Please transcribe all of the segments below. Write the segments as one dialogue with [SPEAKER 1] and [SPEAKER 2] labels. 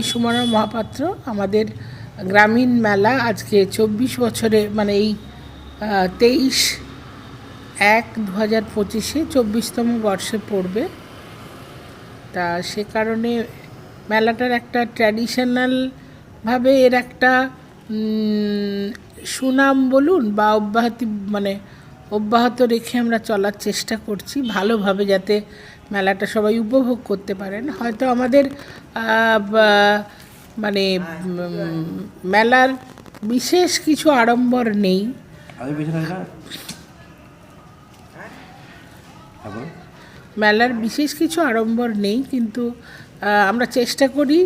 [SPEAKER 1] আমি সুমনা মহাপাত্র, আমাদের গ্রামীণ মেলা আজকে চব্বিশ বছরে মানে এই তেইশ এক দু হাজার পঁচিশে চব্বিশতম বর্ষে পড়বে। তা সে কারণে মেলাটার একটা ট্র্যাডিশনালভাবে এর একটা সুনাম বলুন বা অব্যাহতি মানে অব্যাহত রেখে আমরা চলার চেষ্টা করছি ভালোভাবে যাতে মেলাটা সবাই উপভোগ করতে পারেন। হয়তো আমাদের মানে মেলার বিশেষ কিছু আড়ম্বর নেই। মেলার বিশেষ কিছু আড়ম্বর নেই কিন্তু আমরা চেষ্টা করি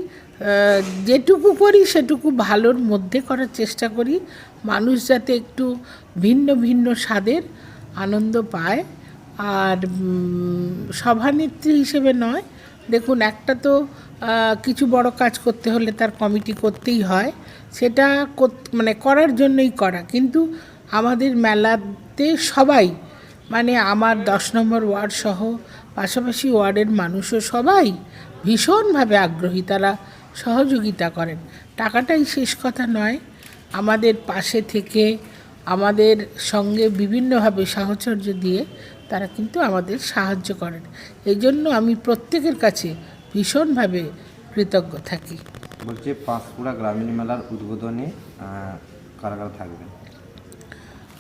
[SPEAKER 1] যেটুকু করি সেটুকু ভালোর মধ্যে করার চেষ্টা করি। মানুষ যাতে একটু ভিন্ন ভিন্ন স্বাদের আনন্দ পায়। আর সভানেত্রী হিসেবে নয়। দেখুন, একটা তো কিছু বড় কাজ করতে হলে তার কমিটি করতেই হয়। সেটা মানে করার জন্যই করা। কিন্তু আমাদের মেলাতে সবাই মানে আমার দশ নম্বর ওয়ার্ড সহ পাশাপাশি ওয়ার্ডের মানুষও সবাই ভীষণভাবে আগ্রহী। তারা সহযোগিতা করেন। টাকাটাই শেষ কথা নয়। আমাদের পাশে থেকে আমাদের সঙ্গে বিভিন্নভাবে সাহচর্য দিয়ে তারা কিন্তু আমাদের সাহায্য করেন। এই জন্য আমি প্রত্যেকের কাছে ভীষণভাবে কৃতজ্ঞ থাকি।
[SPEAKER 2] বলছি পাঁশকুড়া গ্রামীণ মেলার উদ্বোধনে কারা কারা থাকবেন?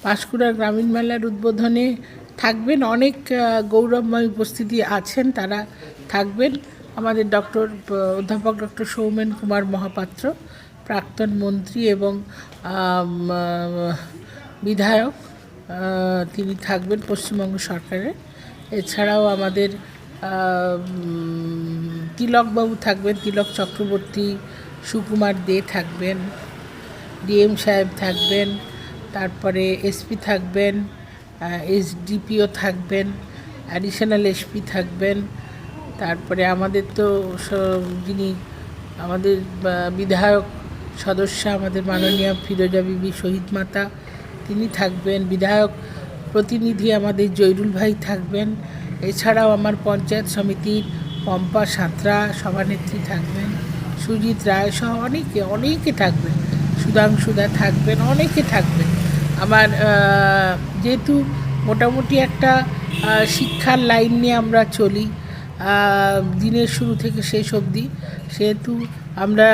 [SPEAKER 1] পাঁশকুড়া গ্রামীণ মেলার উদ্বোধনে থাকবেন অনেক গৌরবময় উপস্থিতি আছেন তারা থাকবেন। আমাদের ডক্টর অধ্যাপক ডক্টর সৌমেন কুমার মহাপাত্র প্রাক্তন মন্ত্রী এবং বিধায়ক। তিনি থাকবেন পশ্চিমবঙ্গ সরকারের এছাড়াও আমাদের তিলকবাবু থাকবেন, তিলক চক্রবর্তী, সুকুমার দে থাকবেন, ডিএম সাহেব থাকবেন, তারপরে এসপি থাকবেন এসডিপিও থাকবেন অ্যাডিশনাল এসপি থাকবেন, তারপরে আমাদের তো যিনি আমাদের বিধায়ক সদস্য আমাদের মাননীয় ফিরোজা বিবি, শহীদ মাতা তিনি থাকবেন, বিধায়ক প্রতিনিধি আমাদের জয়রুল ভাই থাকবেন, এছাড়াও আমার পঞ্চায়েত সমিতির পম্পা সাঁতরা সভানেত্রী থাকবেন, সুজিত রায় সহ অনেকে অনেকে থাকবেন সুধাংশুদা থাকবেন, অনেকে থাকবেন। আমার যেহেতু মোটামুটি একটা শিক্ষার লাইন নিয়ে আমরা চলি দিনের শুরু থেকে শেষ অবধি, সেহেতু আমরা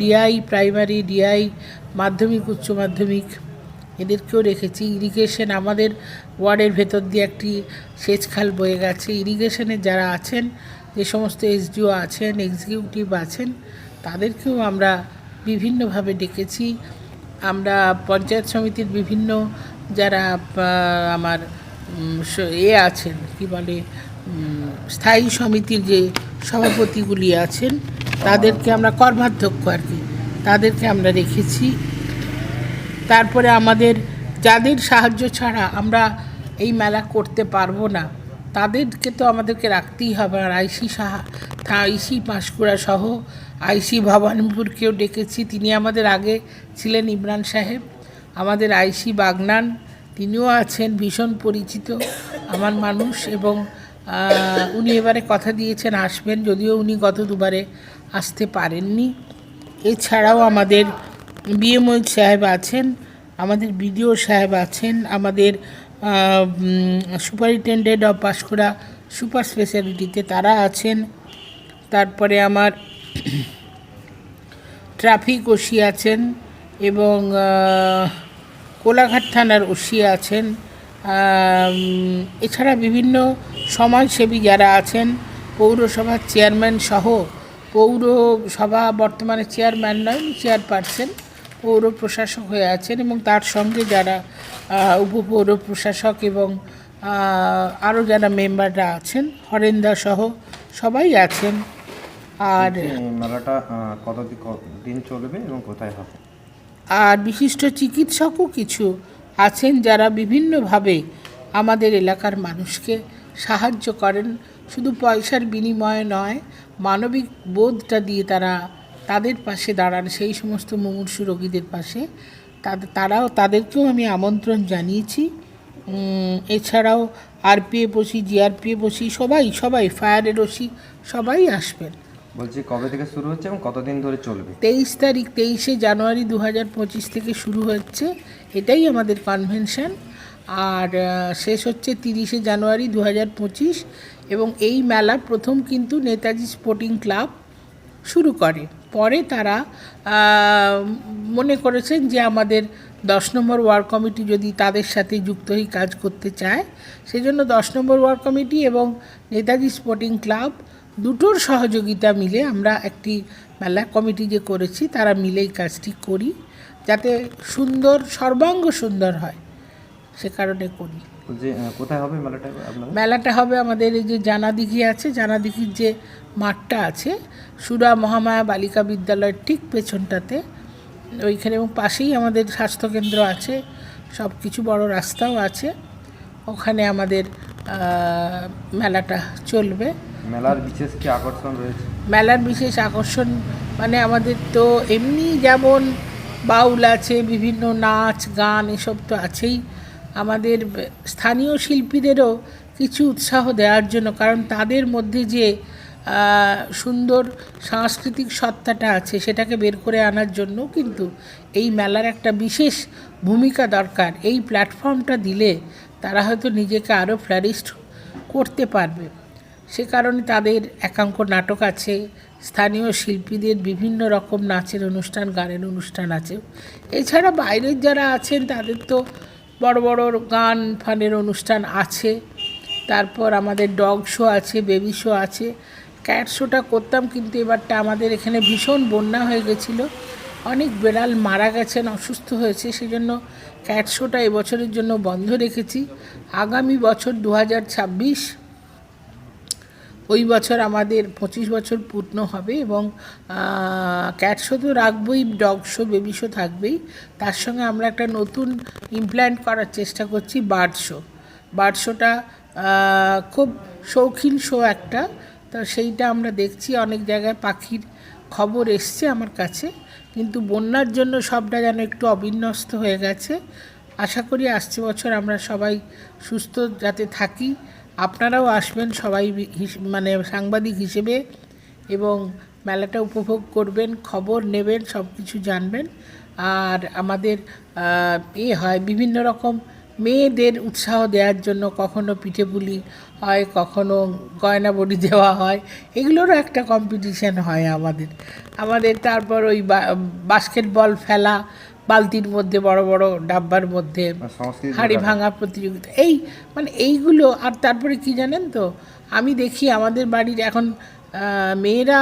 [SPEAKER 1] ডিআই প্রাইমারি, ডিআই মাধ্যমিক, উচ্চ মাধ্যমিক এদেরকেও রেখেছি। ইরিগেশন আমাদের ওয়ার্ডের ভেতর দিয়ে একটি সেচ খাল বয়ে গেছে। ইরিগেশনে যারা আছেন, যে সমস্ত এসডিও আছেন এক্সিকিউটিভ আছেন, তাদেরকেও আমরা বিভিন্নভাবে ডেকেছি। আমরা পঞ্চায়েত সমিতির বিভিন্ন যারা আমার এ আছেন, কি বলে স্থায়ী সমিতির যে সভাপতিগুলি আছেন, তাদেরকে আমরা কর্মাধ্যক্ষ আর কি, তাদেরকে আমরা রেখেছি। তারপরে আমাদের যাদের সাহায্য ছাড়া আমরা এই মেলা করতে পারব না, তাদেরকে তো আমাদেরকে রাখতেই হবে। আর আইসি সাহা আইসি পাঁশকুড়া সহ আইসি ভবানীপুরকেও ডেকেছি। তিনি আমাদের আগে ছিলেন ইমরান সাহেব, আমাদের আইসি বাগনান, তিনিও আছেন, ভীষণ পরিচিত আমার মানুষ এবং উনি এবারে কথা দিয়েছেন, আসবেন, যদিও উনি গত দুবারে আসতে পারেননি। এছাড়াও আমাদের বিএমও সাহেব আছেন, আমাদের বিডিও সাহেব আছেন, আমাদের সুপারিনটেন্ডেন্ট অফ পাঁশকুড়া সুপার স্পেশালিটিতে তারা আছেন। তারপরে আমার ট্রাফিক ওসি আছেন এবং কোলাঘাট থানার ওসি আছেন। এছাড়া বিভিন্ন সমাজসেবী যারা আছেন, পৌরসভার চেয়ারম্যান সহ, পৌরসভা বর্তমানে চেয়ারম্যান নয়, চেয়ারপারসন। পৌর প্রশাসক হয়ে আছেন এবং তার সঙ্গে যারা উপপৌর প্রশাসক এবং আরও যারা মেম্বাররা আছেন হরেন্দা সহ সবাই আছেন। আর
[SPEAKER 2] মেলাটা আহ, কত দিন চলবে এবং কোথায় হবে?
[SPEAKER 1] আর বিশিষ্ট চিকিৎসকও কিছু আছেন যারা বিভিন্নভাবে আমাদের এলাকার মানুষকে সাহায্য করেন। শুধু পয়সার বিনিময়ে নয় মানবিক বোধটা দিয়ে তারা তাদের পাশে দাঁড়ান সেই সমস্ত মুমূর্ষু রোগীদের পাশে। তাদের তারাও তাদেরকেও আমি আমন্ত্রণ জানিয়েছি। এছাড়াও আরপিএফ ওসি জিআরপিএফ ওসি সবাই সবাই ফায়ারের ওসি সবাই আসবেন।
[SPEAKER 2] বলছি কবে থেকে শুরু হচ্ছে এবং কতদিন ধরে চলবে?
[SPEAKER 1] তেইশ তারিখ তেইশে জানুয়ারি দু হাজার পঁচিশ থেকে শুরু হচ্ছে। এটাই আমাদের কনভেনশন আর শেষ হচ্ছে তিরিশে জানুয়ারি দু হাজার পঁচিশ। এবং এই মেলা প্রথম কিন্তু নেতাজি স্পোর্টিং ক্লাব শুরু করে। পরে তারা মনে করেছেন যে আমাদের দশ নম্বর ওয়ার্ড কমিটি যদি তাদের সাথে যুক্ত হয়ে কাজ করতে চায় সেজন্য দশ নম্বর ওয়ার্ড কমিটি এবং নেতাজি স্পোর্টিং ক্লাব দুটোর সহযোগিতা মিলে আমরা একটি মেলা কমিটি যে করেছি তারা মিলেই কাজটি করি যাতে সুন্দর সর্বাঙ্গ সুন্দর হয় সে কারণে করি।
[SPEAKER 2] কোথায় হবে মেলাটা
[SPEAKER 1] মেলাটা হবে আমাদের এই যে জানাদিঘি আছে জানাদিঘির যে মাঠটা আছে। সুরা মহামায়া বালিকা বিদ্যালয়ের ঠিক পেছনটাতে। ওইখানে এবং পাশেই আমাদের স্বাস্থ্যকেন্দ্র আছে। সব কিছু বড় রাস্তাও আছে। ওখানে আমাদের মেলাটা চলবে।
[SPEAKER 2] মেলার বিশেষ কি আকর্ষণ রয়েছে?
[SPEAKER 1] মেলার বিশেষ আকর্ষণ মানে আমাদের তো এমনি যেমন বাউল আছে বিভিন্ন নাচ গান এসব তো আছেই। আমাদের স্থানীয় শিল্পীদেরও কিছু উৎসাহ দেওয়ার জন্য কারণ তাদের মধ্যে যে সুন্দর সাংস্কৃতিক সত্তাটা আছে সেটাকে বের করে আনার জন্য কিন্তু এই মেলার একটা বিশেষ ভূমিকা দরকার। এই প্ল্যাটফর্মটা দিলে তারা হয়তো নিজেকে আরও ফ্ল্যারিস্ট করতে পারবে। সে কারণে তাদের একাঙ্ক নাটক আছে, স্থানীয় শিল্পীদের বিভিন্ন রকম নাচের অনুষ্ঠান, গানের অনুষ্ঠান আছে। এছাড়া বাইরের যারা আছেন তাদের তো বড় বড় গান ফানের অনুষ্ঠান আছে। তারপর আমাদের ডগ শো আছে বেবি শো আছে। ক্যাট শোটা করতাম, কিন্তু এবারটা আমাদের এখানে ভীষণ বন্যা হয়ে গেছিল। অনেক বেড়াল মারা গেছেন, অসুস্থ হয়েছে, সেজন্য ক্যাট শোটা এবছরের জন্য বন্ধ রেখেছি। আগামী বছর দু হাজার ছাব্বিশ, ওই বছর আমাদের পঁচিশ বছর পূর্ণ হবে এবং ক্যাট শো তো রাখবই, ডগ শো, বেবি শো থাকবেই। তার সঙ্গে আমরা একটা নতুন ইমপ্ল্যান্ট করার চেষ্টা করছি বার্ড শো। বার্ড শোটা খুব শৌখিন শো একটা। তো সেইটা আমরা দেখছি, অনেক জায়গায় পাখির খবর এসছে আমার কাছে, কিন্তু বন্যার জন্য সবটা যেন একটু অবিন্যস্ত হয়ে গেছে। আশা করি আসছে বছর আমরা সবাই সুস্থ যাতে থাকি। আপনারাও আসবেন সবাই মানে সাংবাদিক হিসেবে এবং মেলাটা উপভোগ করবেন, খবর নেবেন সব কিছু জানবেন। আর আমাদের এ হয় বিভিন্ন রকম মেয়েদের উৎসাহ দেওয়ার জন্য কখনো পিঠে পুলি হয় কখনো গয়না বড়ি দেওয়া হয়। এগুলোরও একটা কম্পিটিশান হয় আমাদের। আমাদের তারপর ওই বাস্কেটবল ফেলা বালতির মধ্যে বড় বড় ডাব্বার মধ্যে হাড়ি ভাঙা প্রতিযোগিতা। এই মানে এইগুলো আর তারপরে কি জানেন তো? আমি দেখি আমাদের বাড়ির এখন মেয়েরা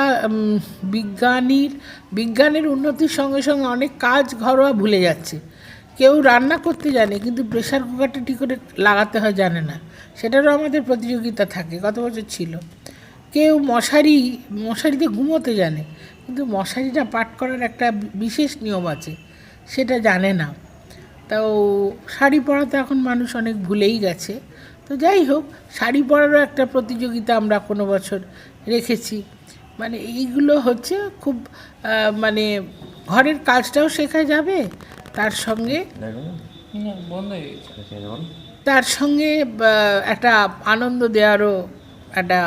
[SPEAKER 1] বিজ্ঞানীর বিজ্ঞানের উন্নতির সঙ্গে সঙ্গে অনেক কাজ ঘরোয়া ভুলে যাচ্ছে। কেউ রান্না করতে জানে, কিন্তু প্রেশার কুকারটা ঠিক করে লাগাতে হয় জানে না। সেটারও আমাদের প্রতিযোগিতা থাকে, গত বছর ছিল। কেউ মশারি, মশারিতে ঘুমোতে জানে, কিন্তু মশারিটা পাঠ করার একটা বিশেষ নিয়ম আছে, সেটা জানে না। তাও শাড়ি পরা তো এখন মানুষ অনেক ভুলেই গেছে। তো যাই হোক, শাড়ি পরারও একটা প্রতিযোগিতা আমরা কোনো বছর রেখেছি। মানে এইগুলো হচ্ছে খুব মানে ঘরের কাজটাও শেখা যাবে তার সঙ্গে। তার সঙ্গে একটা আনন্দ দেওয়ারও একটা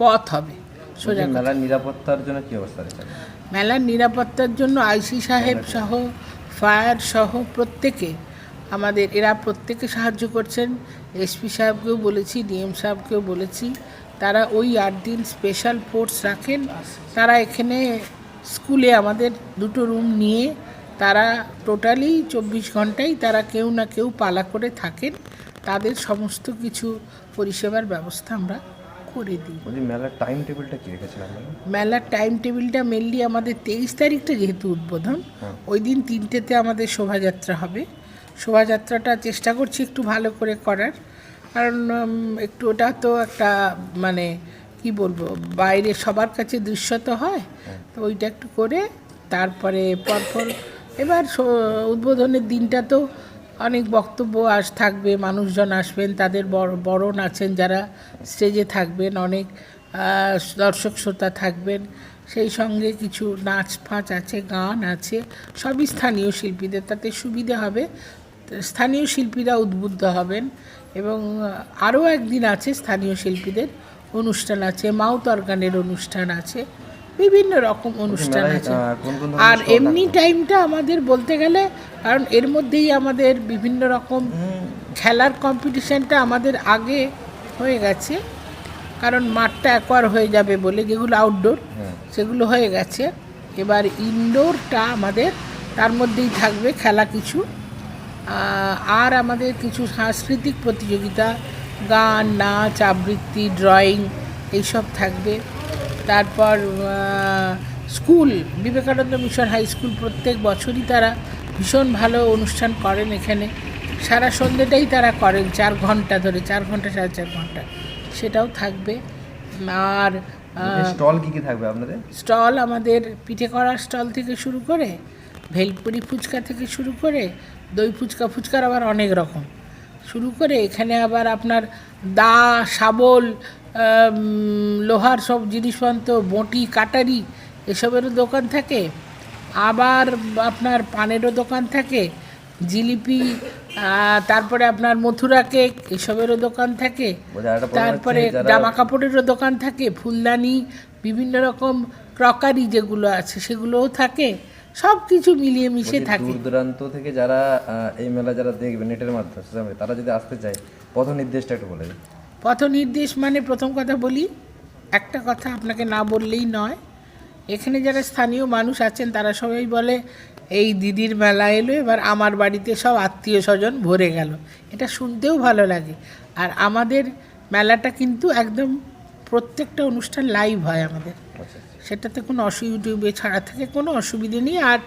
[SPEAKER 1] পথ হবে। সোজা
[SPEAKER 2] মেলার নিরাপত্তার জন্য কি অবস্থা
[SPEAKER 1] মেলার নিরাপত্তার জন্য আইসি সাহেব সহ ফায়ার সহ প্রত্যেকে আমাদের এরা প্রত্যেকে সাহায্য করছেন। এসপি সাহেবকেও বলেছি ডিএম সাহেবকেও বলেছি তারা ওই আট দিন স্পেশাল ফোর্স রাখেন। তারা এখানে স্কুলে আমাদের দুটো রুম নিয়ে তারা টোটালি চব্বিশ ঘন্টাই তারা কেউ না কেউ পালা করে থাকেন। তাদের সমস্ত কিছু পরিষেবার ব্যবস্থা আমরা করে দিই।
[SPEAKER 2] মেলার টাইম টেবিলটা কি আপনারা?
[SPEAKER 1] মেলার টাইম টেবিলটা মেনলি আমাদের তেইশ তারিখটা যেহেতু উদ্বোধন ওই দিন তিনটেতে আমাদের শোভাযাত্রা হবে। শোভাযাত্রাটা চেষ্টা করছি একটু ভালো করে করার। কারণ একটু ওটা তো একটা মানে কি বলব বাইরে সবার কাছে দৃশ্যত হয়। তো ওইটা একটু করে তারপরে পরপর এবার উদ্বোধনের দিনটা তো অনেক বক্তব্য আস, থাকবে, মানুষজন আসবেন, তাদের বড় বরণ আছেন যারা স্টেজে থাকবেন, অনেক দর্শক শ্রোতা থাকবেন। সেই সঙ্গে কিছু নাচ ফাঁচ আছে, গান আছে, সবই স্থানীয় শিল্পীদের, তাতে সুবিধে হবে। স্থানীয় শিল্পীরা উদ্বুদ্ধ হবেন এবং আরও একদিন আছে স্থানীয় শিল্পীদের অনুষ্ঠান আছে মাউথ অর্গানের অনুষ্ঠান আছে। বিভিন্ন রকম অনুষ্ঠান আছে। আর এমনি টাইমটা আমাদের বলতে গেলে কারণ এর মধ্যেই আমাদের বিভিন্ন রকম খেলার কম্পিটিশানটা আমাদের আগে হয়ে গেছে। কারণ মাঠটা একবার হয়ে যাবে বলে যেগুলো আউটডোর
[SPEAKER 2] হ্যাঁ।
[SPEAKER 1] সেগুলো হয়ে গেছে। এবার ইনডোরটা আমাদের তার মধ্যেই থাকবে খেলা কিছু। আর আমাদের কিছু সাংস্কৃতিক প্রতিযোগিতা গান নাচ আবৃত্তি ড্রয়িং এইসব থাকবে। তারপর school Vivekananda mission high school প্রত্যেক বছরই তারা ভীষণ ভালো অনুষ্ঠান করেন এখানে। সারা সন্ধ্যেটাই তারা করেন চার ঘণ্টা ধরে চার ঘণ্টা সাড়ে চার ঘণ্টা। সেটাও থাকবে। আর
[SPEAKER 2] স্টল কি কি থাকবে আপনাদের?
[SPEAKER 1] স্টল আমাদের পিঠে করার স্টল থেকে শুরু করে ভেলপুরি ফুচকা থেকে শুরু করে দই ফুচকা ফুচকার আবার অনেক রকম। শুরু করে এখানে আবার আপনার দা শাবল লোহার সব জিনিসপত্র বটি কাটারি এসবেরও দোকান থাকে। আবার আপনার পানেরও দোকান থাকে জিলিপি তারপরে আপনার মথুরা কেক এসবেরও দোকান থাকে। তারপরে জামা কাপড়েরও দোকান থাকে ফুলদানি বিভিন্ন রকম ক্রকারি যেগুলো আছে সেগুলোও থাকে। সব কিছু মিলিয়ে মিশে থাকে।
[SPEAKER 2] দূর দূরান্ত থেকে যারা এই মেলা যারা দেখবে নেটের মাধ্যমে তারা যদি আসতে চায় পথ নির্দেশটা একটু বলে দিন
[SPEAKER 1] পথ নির্দেশ মানে প্রথম কথা বলি, একটা কথা আপনাকে না বললেই নয়। এখানে যারা স্থানীয় মানুষ আছেন, তারা সবাই বলে, এই দিদির মেলা এলো, এবার আমার বাড়িতে সব আত্মীয় স্বজন ভরে গেল। এটা শুনতেও ভালো লাগে। আর আমাদের মেলাটা কিন্তু একদম প্রত্যেকটা অনুষ্ঠান লাইভ হয় আমাদের। সেটাতে কোনো অসু ইউটিউবে ছাড়া থেকে কোনো অসুবিধে নেই। আর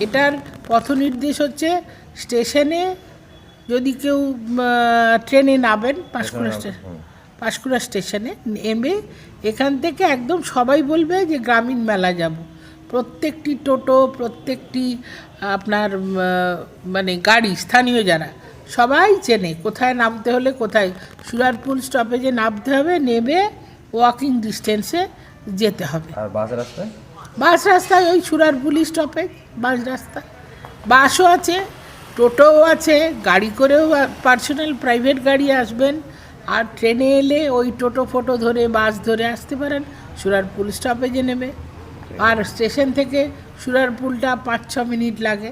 [SPEAKER 1] এটার পথ নির্দেশ হচ্ছে, স্টেশনে যদি কেউ ট্রেনে নামেন পাঁশকুড়া স্টেশন পাঁশকুড়া স্টেশনে নেমে এখান থেকে একদম সবাই বলবে যে গ্রামীণ মেলা যাব। প্রত্যেকটি টোটো প্রত্যেকটি আপনার মানে গাড়ি স্থানীয় যারা সবাই চেনে কোথায় নামতে হলে কোথায়। সুরারপুল স্টপেজে নামতে হবে নেমে ওয়াকিং ডিস্টেন্সে যেতে হবে।
[SPEAKER 2] আর বাস রাস্তায়?
[SPEAKER 1] বাস রাস্তায় ওই সুরারপুলি স্টপেজ বাস রাস্তা। বাসও আছে টোটোও আছে গাড়ি করেও পার্সোনাল প্রাইভেট গাড়ি আসবেন। আর ট্রেনে এলে ওই টোটো ফোটো ধরে বাস ধরে আসতে পারেন। সুরারপুল স্টপেজে নেবে। আর স্টেশন থেকে সুরারপুলটা পাঁচ ছ মিনিট লাগে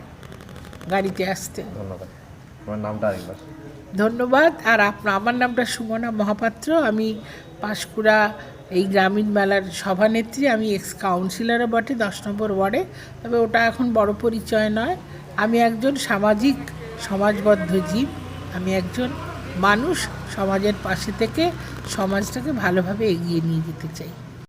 [SPEAKER 1] গাড়িতে আসতে।
[SPEAKER 2] ধন্যবাদ। তোমার নামটা আরেকবার।
[SPEAKER 1] ধন্যবাদ। আর আপনার আমার নামটা সুমনা মহাপাত্র। আমি পাঁশকুড়া এই গ্রামীণ মেলার সভানেত্রী। আমি এক্স কাউন্সিলরও বটে দশ নম্বর ওয়ার্ডে। তবে ওটা এখন বড় পরিচয় নয়। আমি একজন সামাজিক সমাজবদ্ধ জীব। আমি একজন মানুষ। সমাজের পাশে থেকে সমাজটাকে ভালোভাবে এগিয়ে নিয়ে যেতে চাই।